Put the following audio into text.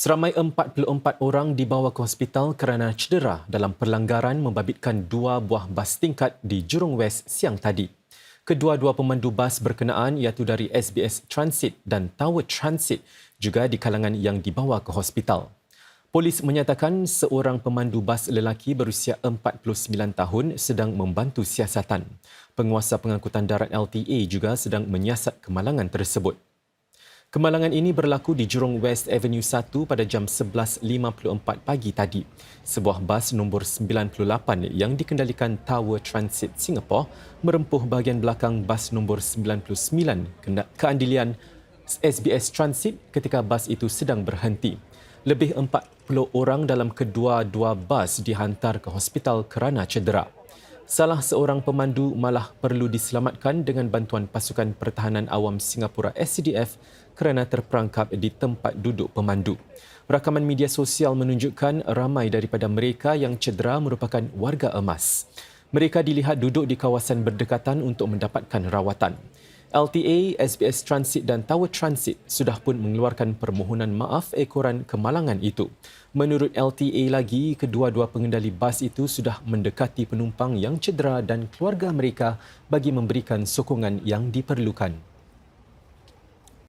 Seramai 44 orang dibawa ke hospital kerana cedera dalam perlanggaran membabitkan dua buah bas tingkat di Jurong West siang tadi. Kedua-dua pemandu bas berkenaan iaitu dari SBS Transit dan Tower Transit juga di kalangan yang dibawa ke hospital. Polis menyatakan seorang pemandu bas lelaki berusia 49 tahun sedang membantu siasatan. Penguasa pengangkutan darat LTA juga sedang menyiasat kemalangan tersebut. Kemalangan ini berlaku di Jurong West Avenue 1 pada jam 11.54 pagi tadi. Sebuah bas nombor 98 yang dikendalikan Tower Transit Singapore merempuh bahagian belakang bas nombor 99 keandilian SBS Transit ketika bas itu sedang berhenti. Lebih 40 orang dalam kedua-dua bas dihantar ke hospital kerana cedera salah seorang pemandu malah perlu diselamatkan dengan bantuan pasukan pertahanan awam Singapura SCDF kerana terperangkap di tempat duduk pemandu. Rakaman media sosial menunjukkan ramai daripada mereka yang cedera merupakan warga emas. Mereka dilihat duduk di kawasan berdekatan untuk mendapatkan rawatan. LTA, SBS Transit dan Tower Transit sudah pun mengeluarkan permohonan maaf ekoran kemalangan itu. Menurut LTA lagi, kedua-dua pengendali bas itu sudah mendekati penumpang yang cedera dan keluarga mereka bagi memberikan sokongan yang diperlukan.